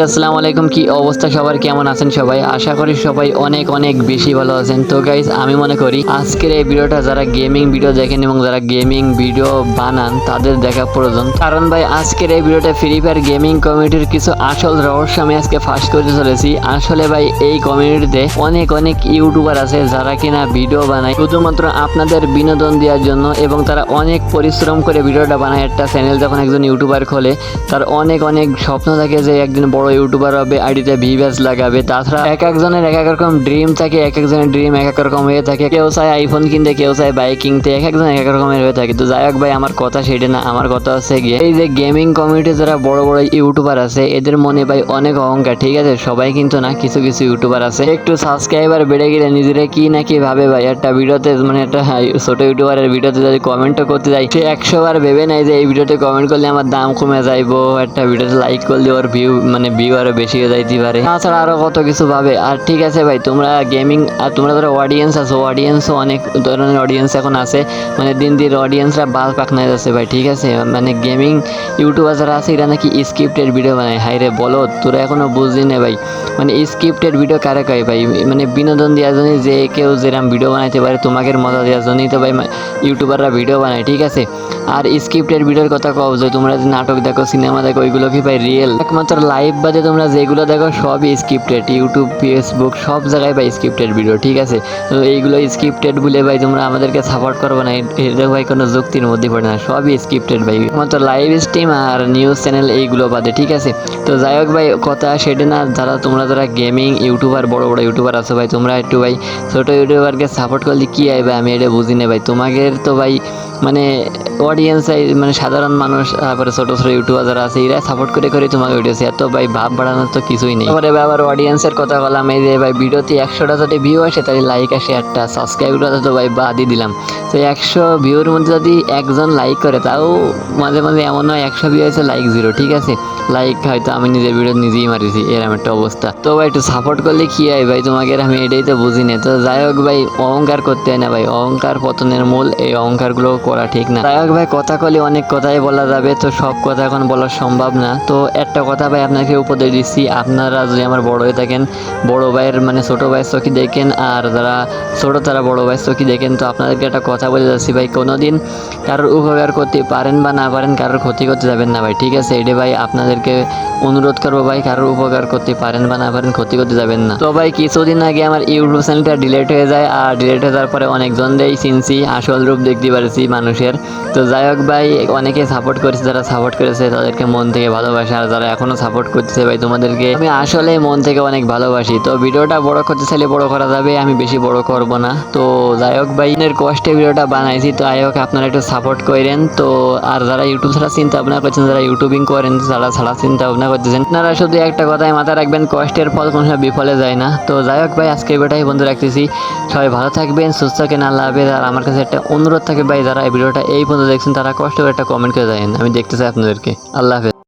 Guys আসসালামু আলাইকুম। কি অবস্থা? সবার কেমন আছেন সবাই? আশা করি সবাই অনেক অনেক বেশি ভালো আছেন। তো গাইজ আমি মনে করি আজকের এই ভিডিওটা যারা গেমিং ভিডিও দেখেন এবং যারা গেমিং ভিডিও বানান, তাদের দেখা প্রয়োজন। কারণ ভাই, আজকের এই ভিডিওটা ফ্রি ফায়ার গেমিং কমিউনিটির কিছু আসল রহস্য আমি আজকে ফাঁস করতে চলেছি। আসলে ভাই, এই কমিউনিটিতে অনেক অনেক ইউটিউবার আছে যারা কিনা ভিডিও বানায়। শুধুমাত্র আপনাদের বিনোদন দেওয়ার জন্য এবং তারা অনেক পরিশ্রম করে ভিডিওটা বানায়। একটা চ্যানেল যখন একজন ইউটিউবার খোলে, তার অনেক অনেক স্বপ্ন থাকে যে একদিন বড় ইউটিউবার হবে, আইডিতে ভিভ্যাস লাগাবে, তাছাড়া এক একজনের এক এক রকম ড্রিম থাকে, এক একজনের ড্রিম এক এক রকম হয়ে থাকে। কেউ চায় আইফোন কিনতে, কেউ চায় বাইক কিনতে, এক একজন এক এক রকমের হয়ে থাকে। তো যাই হোক ভাই, আমার কথা সেটা না, আমার কথা হচ্ছে গিয়ে, এই যে গেমিং কমিউনিটি যারা বড় বড় ইউটিউবার আছে, এদের মনে ভাই অনেক অহংকার, ঠিক আছে? সবাই কিন্তু না, কিছু কিছু ইউটিউবার আছে। একটু সাবস্ক্রাইবার বেড়ে গেলে নিজেরা কি না কি ভাবে ভাই, একটা ভিডিওতে মানে একটা ছোট ইউটিউবারের ভিডিওতে যদি কমেন্টও করতে যাই, সে একশো বার ভেবে নেয় যে এই ভিডিওতে কমেন্ট করলে আমার দাম কমে যাইবো, একটা ভিডিওতে লাইক করলে ওর ভিউ মানে ভিউ বেশি হয়ে যাইতে পারে। তাছাড়া আরও কত কিছু ভাবে আর ঠিক আছে ভাই, তোমরা গেমিং আর তোমরা ধরো অডিয়েন্স আছো অডিয়েন্সও অনেক ধরনের অডিয়েন্স এখন আছে। মানে দিন দিন অডিয়েন্সরা বাল পাকনায় যাচ্ছে ভাই, ঠিক আছে? মানে গেমিং ইউটিউবার যারা আছে, এরা নাকি স্ক্রিপ্টেড ভিডিও বানায়। হাই রে, বলো, তোরা এখনও বুঝলি না ভাই। মানে স্ক্রিপ্টেড ভিডিও কারে কয় ভাই? মানে বিনোদন দেওয়ার জন্য যে কেউ যেরকম ভিডিও বানাইতে পারে তোমাকে মজা দেওয়ার জন্যই তো ভাই ইউটিউবাররা ভিডিও বানায়, ঠিক আছে? আর স্ক্রিপ্টের ভিডিওর কথা কও যে, তোমরা যে নাটক দেখো সিনেমা দেখো, ওইগুলো কি ভাই রিয়েল একমাত্র লাইভ বাদে তোমরা যেগুলো দেখো সবই স্ক্রিপ্টেড ইউটিউব ফেসবুক সব জায়গায় ভাই স্ক্রিপ্টেড ভিডিও ঠিক আছে? তো এইগুলো স্ক্রিপ্টেড বলে ভাই তোমরা আমাদেরকে সাপোর্ট করব না এটা ভাই কোনো যুক্তির মধ্যে পড়ে না, সবই স্ক্রিপ্টেড ভাই। মাত্র লাইভ স্ট্রিম আর নিউজ চ্যানেল এইগুলো বাদে, ঠিক আছে? তো যাই হোক ভাই, কথা সেটা না। যারা তোমরা যারা গেমিং ইউটিউবার বড় বড় ইউটিউবার আছো ভাই, তোমরা একটু ভাই ছোটো ইউটিউবারকে সাপোর্ট করলে কী আইবে আমি এটা বুঝি না ভাই। তোমাদের তো ভাই মানে অডিয়েন্স মানে সাধারণ মানুষ, তারপরে ছোটো ছোটো ইউটিউবার যারা আছে, এরা সাপোর্ট করে করে তোমাকে ভিডিওছে এত ভাই, ভাব বাড়ানোর তো কিছুই নেই। তারপরে ভাই, আবার অডিয়েন্সের কথা বললাম, এই যে ভাই, ভিডিওতে একশোটা যদি ভিউ আসে, তাহলে লাইক আসে একটা সাবস্ক্রাইবটা তো ভাই বাদই দিলাম। তো একশো ভিউর মধ্যে যদি একজন লাইক করে, তাও মাঝে মাঝে এমন হয়, একশো ভিউ আছে লাইক জিরো ঠিক আছে? লাইক হয়তো আমি নিজের ভিডিও নিজেই মারিছি এরকম একটা অবস্থা। তো ভাই, একটু সাপোর্ট করলে কি হয়? ভাই, তোমাকে আমি এটাই তো বুঝি না। তো যাই হোক ভাই, অহংকার করতে হয় না ভাই। অহংকার পতনের মূল এই অহংকারগুলো করা ঠিক না। যাই হোক ভাই, কথা কলে, অনেক কথাই বলা যাবে। তো সব কথা এখন বলা সম্ভব না। তো একটা কথা ভাই, আপনাকে উপদেশ দিচ্ছি। আপনারা যদি আমার বড় হয়ে থাকেন, বড় ভাইয়ের মানে ছোট ভাইয়ের চোখে দেখেন, আর যারা ছোট, তারা বড় ভাইয়ের চোখে দেখেন। তো আপনাদেরকে একটা কথা বলে যাচ্ছি ভাই, কোনোদিন কারোর উপকার করতে পারেন বা না পারেন, কারোর ক্ষতি করতে যাবেন না ভাই, ঠিক আছে? এটা ভাই, আপনাদেরকে অনুরোধ করব ভাই, কারোর উপকার করতে পারেন বা না পারেন, ক্ষতি করতে যাবেন না। তো ভাই, কিছুদিন আগে আমার ইউটিউব চ্যানেলটা ডিলেট হয়ে যায়, আর ডিলেট হয়ে যাওয়ার পরে অনেকজনদেরই চিনছি, আসল রূপ দেখতে পারছি মানুষের। তো যাই হোক ভাই, অনেকে সাপোর্ট করেছে, যারা সাপোর্ট করেছে, তাদেরকে মন থেকে ভালোবাসে, আর যারা এখনও সাপোর্ট করতেছে ভাই, তোমাদেরকে আমি আসলে মন থেকে অনেক ভালোবাসি। তো ভিডিওটা বড় করতে চাইলে বড় করা যাবে, আমি বেশি বড় করব না। তো যাই হোক ভাই এর কষ্টে ভিডিওটা বানাইছি, তো যাই হোক আপনারা একটু সাপোর্ট করেন। তো আর যারা ইউটিউব ছাড়া চিন্তা ভাবনা করছেন, যারা ইউটিউবিং করেন যারা ছাড়া চিন্তা ভাবনা করতেছেন। আপনারা শুধু একটা কথাই মাথায় রাখবেন, কষ্টের ফল কোনো সময় বিফলে যায় না। তো যাই হোক ভাই আজকে ভিডিওটাই বন্ধু রাখতেছি। সবাই ভালো থাকবেন, সুস্থ থাকেন, আল্লাহ হাফেজ। আর আমার কাছে একটা অনুরোধ থাকে ভাই, যারা এই ভিডিওটা এই পর্যন্ত দেখছেন, তারা কষ্ট করে একটা কমেন্ট করে যায় আমি দেখতে চাই আপনাদেরকে। আল্লাহ হাফেজ।